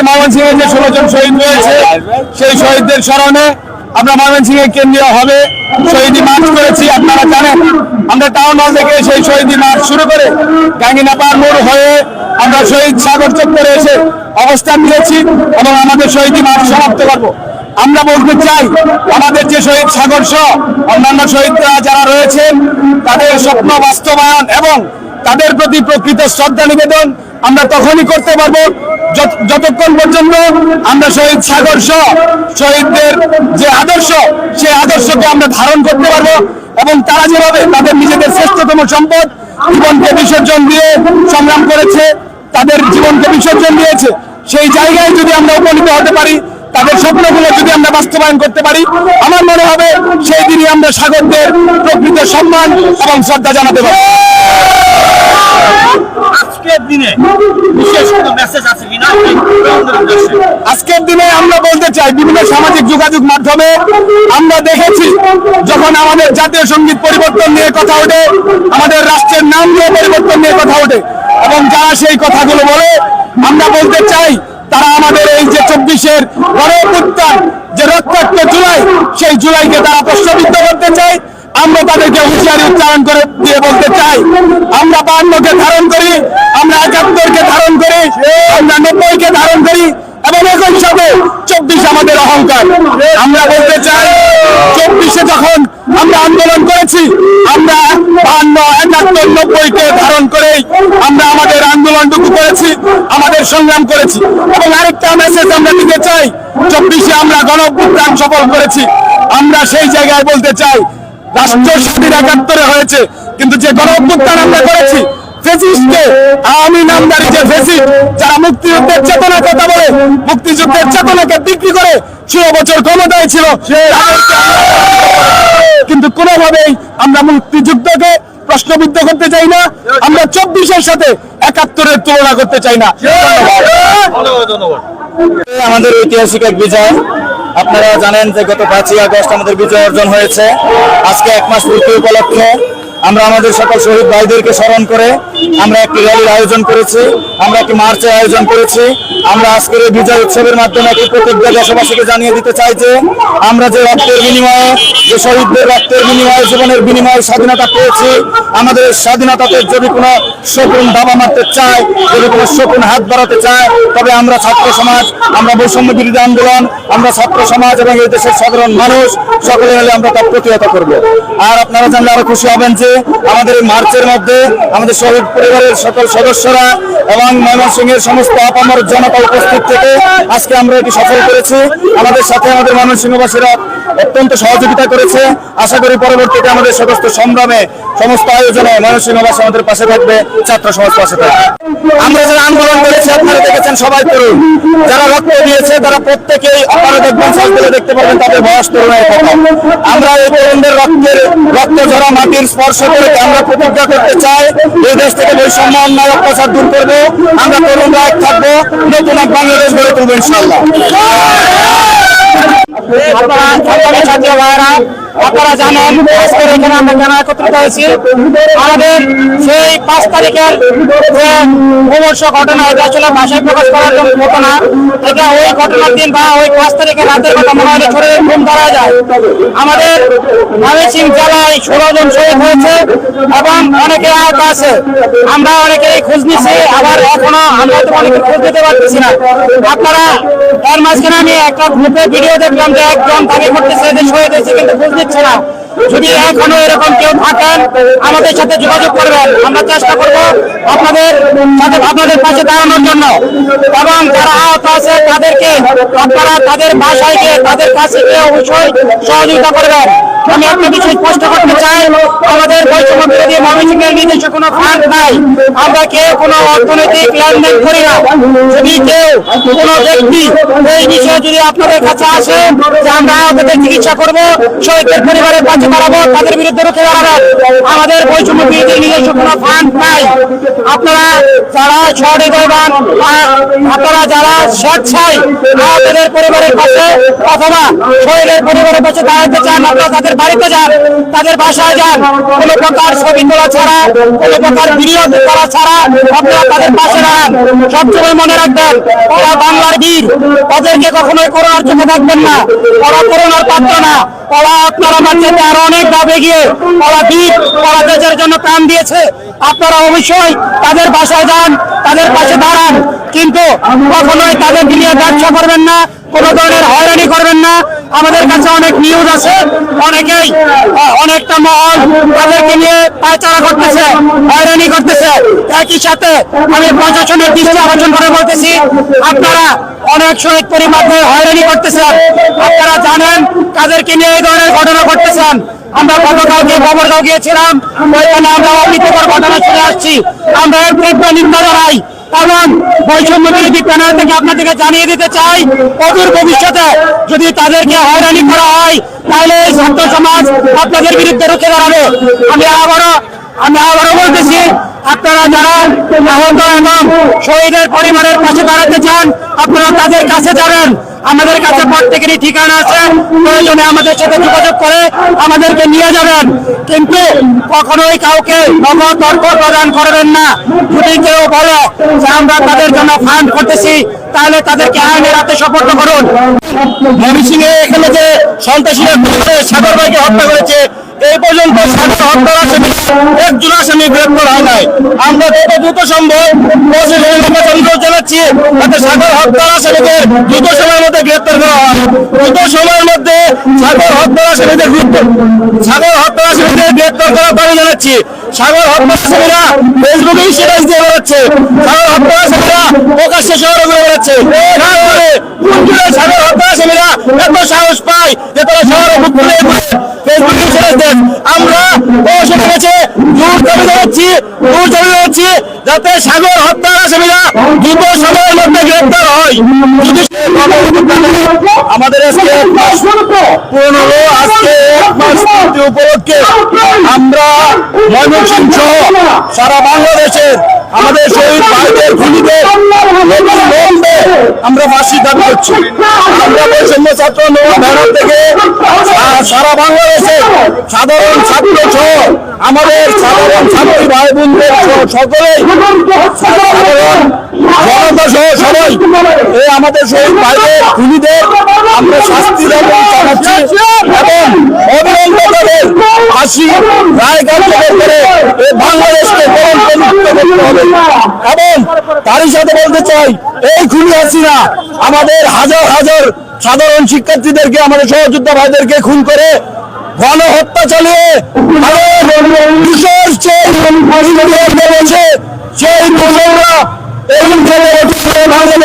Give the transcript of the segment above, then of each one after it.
আমাদের ময়মনসিংহে যে ষোলো জন শহীদ রয়েছে, সেই শহীদদের স্মরণে আমরা ময়মনসিংহে কেন্দ্রীয় হবে শহীদী মার্চ করেছি, আপনারা জানেন। আমরা টাউন হল থেকে সেই শহীদী মার্চ শুরু করে গাঙ্গিনাপার মোড় হয়ে আমরা শহীদ সাগর চত্বরে এসে অবস্থান নিয়েছি এবং আমাদের শহীদী মার্চ সমাপ্ত করব। আমরা বলতে চাই, আমাদের যে শহীদ সাগর সহ অন্যান্য শহীদরা যারা রয়েছেন, তাদের স্বপ্ন বাস্তবায়ন এবং তাদের প্রতি প্রকৃত শ্রদ্ধা নিবেদন আমরা তখনই করতে পারব। যতক্ষণ পর্যন্ত আমরা শহীদ সাগর সহ শহীদদের যে আদর্শ, সেই আদর্শকে আমরা ধারণ করতে পারব এবং তারা যেভাবে তাদের নিজেদের শ্রেষ্ঠতম সম্পদ জীবনকে বিসর্জন দিয়ে সংগ্রাম করেছে, তাদের জীবনকে বিসর্জন দিয়েছে, সেই জায়গায় যদি আমরা উপনীত হতে পারি তাদের স্বপ্নগুলো যদি আমরা বাস্তবায়ন করতে পারি আমার মনে হবে সেই দিনই আমরা সাগরদের প্রকৃত সম্মান এবং শ্রদ্ধা জানাতে পারি আজকের দিনে আমরা বলতে চাই বিভিন্ন সামাজিক যোগাযোগ মাধ্যমে আমরা দেখেছি যখন আমাদের জাতীয় সংগীত পরিবর্তন নিয়ে কথা ওঠে আমাদের রাষ্ট্রের নাম নিয়ে পরিবর্তন নিয়ে কথা ওঠে এবং যারা সেই কথাগুলো বলে আমরা বলতে চাই তারা আমাদের এই যে চব্বিশের গণপুত্তান যে রক্তাক্ত জুলাই, সেই জুলাইকে তারা প্রশ্নবিদ্ধ করতে চায়। আমরা তাদেরকে হুঁশিয়ারি উচ্চারণ করে দিয়ে বলতে চাই, আমরা বান্নকে ধারণ করি, আমরা একাত্তরকে ধারণ করি, আমরা নব্বইকে ধারণ করি এবং একই সাথে চব্বিশ আমাদের অহংকার। আমরা বলতে চাই, চব্বিশে যখন আমরা আন্দোলন করেছি, আমরা বান্ন একাত্তর, নব্বইকে ধারণ করেই আমরা আমাদের আন্দোলনটুকু করেছি, আমাদের সংগ্রাম করেছি। এবং আরেকটা মেসেজ আমরা দিতে চাই, চব্বিশে আমরা গণ সফল করেছি। আমরা সেই জায়গায় বলতে চাই রাষ্ট্র স্বাধীন একাত্তরে হয়েছে, কিন্তু যে গণ আমরা করেছি ফেসিস্টকে আওয়ামী নামদারি যে ফেসিস্ট যারা মুক্তিযুদ্ধের চেতনা কথা বলে মুক্তিযুদ্ধের চেতনাকে বিক্রি করে ষোলো বছর ক্ষমতায় ছিল আমরা- কিন্তু কোনোভাবেই আমরা মুক্তিযুদ্ধকে প্রশ্নবিদ্ধ করতে চাই না আমরা চব্বিশের সাথে একাত্তরের তুলনা করতে চাই না। ধন্যবাদ। ধন্যবাদ আমাদের ঐতিহাসিক এক বিজয়। আপনারা জানেন যে গত পাঁচই আগস্ট আমাদের বিজয় অর্জন হয়েছে। আজকে এক মাস পূর্তি উপলক্ষে আমরা আমাদের সকল শহীদ ভাইদেরকে স্মরণ করে আমরা একটি র্যালির আয়োজন করেছি, আমরা একটি মার্চের আয়োজন করেছি। আমরা আজকের এই বিজয় উৎসবের মাধ্যমে একটি প্রতিজ্ঞা দেশবাসীকে জানিয়ে দিতে চাই যে, আমরা যে রক্তের বিনিময়ে, যে শহীদদের রক্তের বিনিময়ে, জীবনের বিনিময়ে স্বাধীনতা পেয়েছি, আমাদের স্বাধীনতাতে যদি কোনো শকুন দাবা মারতে চায়, যদি কোনো শকুন হাত বাড়াতে চায়, তবে আমরা ছাত্র সমাজ, আমরা বৈষম্য বিরোধী আন্দোলন, আমরা ছাত্র সমাজ এবং এই দেশের সাধারণ মানুষ, সকলে মিলে আমরা তা প্রতিহত করব। আর আপনারা জানলে আরও খুশি হবেন যে, আমাদের এই মার্চের মধ্যে আমাদের শহীদ পরিবারের সকল সদস্যরা এবং ময়মনসিংহের সমস্ত আপামর জনতা উপস্থিত থেকে আজকে আমরা এটি সফল করেছি। আমাদের সাথে আমাদের ময়মনসিংহবাসীরা অত্যন্ত সহযোগিতা করেছে। আশা করি পরবর্তীতে আমাদের সমস্ত সংগ্রামে, সমস্ত আয়োজনে ময়মনসিংহবাসী আমাদের পাশে থাকবে, ছাত্র সমাজ পাশে থাকবে। আমরা যারা আন্দোলন করেছি, আপনারা দেখেছেন, সবাই তরুণ। যারা রক্ত দিয়েছে, তারা প্রত্যেকেই আপনারা দেখবেন সাজ দেখতে পাবেন তাদের বয়স তরুণের কথা আমরা এই তরুণদের রক্তের, রক্ত ঝরা মাটির স্পর্শ করে আমরা প্রতিজ্ঞা করতে চাই, এই দেশ থেকে বৈষম্য অন্যায় অত্যাচার দূর করব। আমরা তরুণরা এক থাকব। নতুন এক বাংলাদেশ গড়ে তুলবো ইনশাল্লাহ আপনারা আমাদের পাঁচ তারিখের ঘটনা ভাষায় প্রকাশ করার এটা ওই দিন বা ওই পাঁচ মনে ধরা যায় আমাদের ময়মনসিং জেলায় ষোলো জন শহীদ হয়েছে এবং অনেকে আহত আছে আমরা অনেকেই খোঁজ নিচ্ছি আবার এখনও আমরা তো অনেকে খোঁজ পারতেছি না আপনারা এর মাঝখানে আমি একটা গ্রুপে ভিডিও দেখলাম যদি এখনও এরকম কেউ থাকেন, আমাদের সাথে যোগাযোগ করবেন। আমরা চেষ্টা করব আপনাদের সাথে আপনাদের পাশে দাঁড়ানোর জন্য। এবং যারা আহত আছে, তাদেরকে আপনারা তাদের বাসায় গিয়ে, তাদের কাছে গিয়ে অবশ্যই সহযোগিতা করবেন। আমি বিষয় স্পষ্ট করতে চাই। আমাদের বৈষম্য বিরোধী ময়মনসিংহের নিজস্ব কোনো ফান্ড নাই। আমরা কেউ কোনো অর্থনৈতিক লেনদেন করি না। যদি কেউ কোনো ব্যক্তি এই বিষয়ে যদি আপনাদের কাছে আসে যে আমরা তাদের চিকিৎসা করব, শহীদদের পরিবারের পাশে দাঁড়াবো, তাদের বিরুদ্ধে রুখে দাঁড়াবেন আমাদের বৈষম্য বিরোধী নিজস্ব কোনো ফান্ড নাই। আপনারা যারা সহৃদয়বান আপনারা যারা স্বেচ্ছায় আহতদের পরিবারের পাশে অথবা শহীদের পরিবারের পাশে দাঁড়াতে চান, আপনারা তাদের বাড়িতে যান, তাদের বাসায় যান। কোনো প্রকার ছবি তোলা ছাড়া, কোনো প্রকার ভিডিও করা ছাড়া আপনারা তাদের পাশে দাঁড়ান। সবসময় মনে রাখবেন, ওরা বাংলার বীর। ওদেরকে কখনোই করোনার চোখে থাকবেন না। ওরা করোনার পাত্র না। ওরা আপনারা বাচ্চাতে আরও অনেক ভাবে গিয়ে ওরা বীর, ওরা দেশের জন্য প্রাণ দিয়েছে। আপনারা অবশ্যই তাদের বাসায় যান, তাদের পাশে দাঁড়ান। কিন্তু কখনোই তাদের নিয়ে ব্যবসা করবেন না। কোন ধরনের হয়রানি করবেন না। আমাদের কাছে অনেক নিউজ আছে। অনেকেই অনেকটা মহল তাদেরকে নিয়ে পায়চারা করতেছে, হয়রানি করতেছে। একই সাথে আমি প্রশাসনের দৃষ্টি আকর্ষণ করে বলতেছি, আপনারা অনেক শহীদ পরিবারদের হয়রানি করতেছেন। আপনারা জানেন কাদেরকে নিয়ে এই ধরনের ঘটনা করতেছেন আমরা গতকালকে খবরগাঁও গিয়েছিলাম ওইখানে আমরা অপ্রীতিকর ঘটনা শুনে আসছি। আমরা এর তীব্র নিন্দা জানাই। এবং বৈষম্য বিরোধী প্যানেল থেকে আপনাদেরকে জানিয়ে দিতে চাই, অদূর ভবিষ্যতে যদি তাদেরকে হয়রানি করা হয়, তাহলে ছাত্র সমাজ আপনাদের বিরুদ্ধে রুখে দাঁড়াবে। আমি আবারও আমি আবারও বলতেছি, আপনারা যারা আহত এবং শহীদের পরিবারের পাশে দাঁড়াতে চান, আপনারা তাদের কাছে যাবেন। আমাদের কাছে প্রত্যেকেরই ঠিকানা আছে। প্রয়োজনে আমাদের সাথে যোগাযোগ করে আমাদেরকে নিয়ে যাবেন। কিন্তু কখনোই কাউকে নগদ তর্ক প্রদান করবেন না। যদি কেউ বলো যে আমরা তাদের জন্য ফান্ড করতেছি, তাহলে তাদেরকে আইনের হাতে সপর্দ করুন। ময়মনসিংহে এখানে যে সন্ত্রাসীরা সাগর ভাইকে হত্যা করেছে এই পর্যন্ত একজন আসামি গ্রেপ্তার হয় নাই। আমরা যত দ্রুত সম্ভব অনুরোধ জানাচ্ছি যাতে সাগর হত্যার আসামিদের দ্রুত সময়ের মধ্যে গ্রেপ্তার করা হয়। দ্রুত সময়ের সাগর সাহস পায় যে শহরে আমরা প্রশাসনের কাছে জোর দাবি জানাচ্ছি জোর দাবি জানাচ্ছি যাতে সাগর হত্যার আসামিরা দ্রুত সময়ের মধ্যে গ্রেপ্তার হয়। আমাদের আজকে হলো, আজকে উপলক্ষে আমরা ময়মনসিংহ সহ সারা বাংলাদেশের আমাদের শহীদ ভাইদের অবিলম্বে আমরা ফাঁসি দাবি করছি। আমরা বৈষম্য ছাত্র নৌ ব্যানার থেকে সারা সাধারণ ছাত্র আমাদের সাধারণ ছাত্রী ভাই বোনদের সকলেই, সাধারণ জনতা সহ আমাদের শহীদ ভাইদের, খুনিদের আমরা শাস্তি জানাচ্ছি এবং অবিলম্বে তাদের ফাঁসি রায় কার্যকর করে এই বাংলাদেশকে হবে এবং তারই সাথে বলতে চাই এই খুনি হাসিনা আমাদের হাজার হাজার সাধারণ শিক্ষার্থীদেরকে আমাদের সহযোদ্ধা ভাইদেরকে খুন করে গণ হত্যা চালিয়ে সেই মুসলরা এই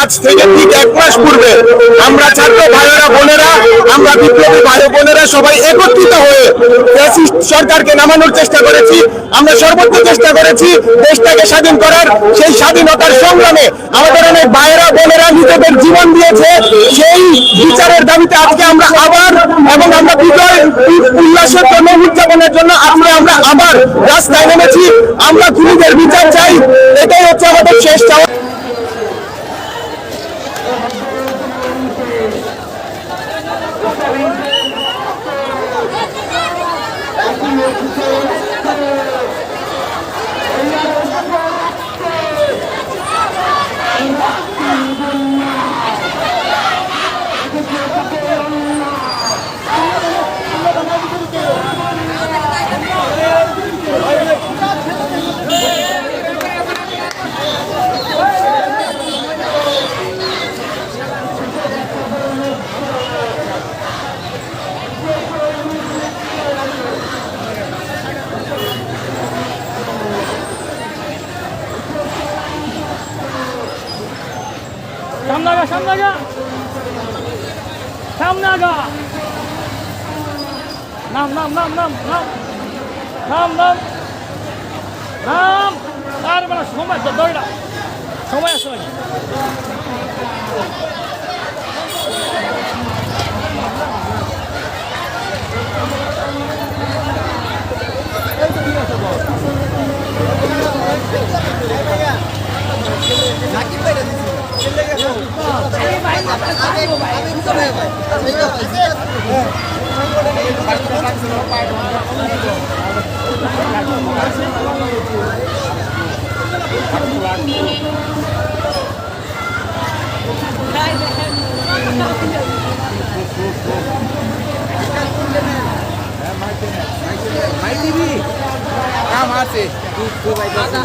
আজ থেকে ঠিক এক মাস পূর্বে আমরা ছাত্র ভাইয়েরা বোনেরা আমরা বিপ্লবী ভাই বোনেরা সবাই একত্রিত হয়ে সরকারকে নামানোর চেষ্টা করেছি। আমরা সর্বোচ্চ চেষ্টা করেছি দেশটাকে স্বাধীন করার। সেই স্বাধীনতার সংগ্রামে আমাদের অনেক ভাইয়েরা বোনেরা নিজেদের জীবন দিয়েছে। সেই বিচারের দাবিতে আজকে আমরা আবার এবং আমরা উল্লাসের জন্য, উদযাপনের জন্য আজকে আমরা আবার রাস্তায় নেমেছি। আমরা খুনিদের বিচার চাই। এটাই হচ্ছে আমাদের শেষ চাওয়া। নাম নাম নাম নাম নাম নাম নাম নাম তার মানে সময় তো দৌড়া সময় আছে ঠিক আছে মাইদিবি কাম আছে তুই তুই বাইদা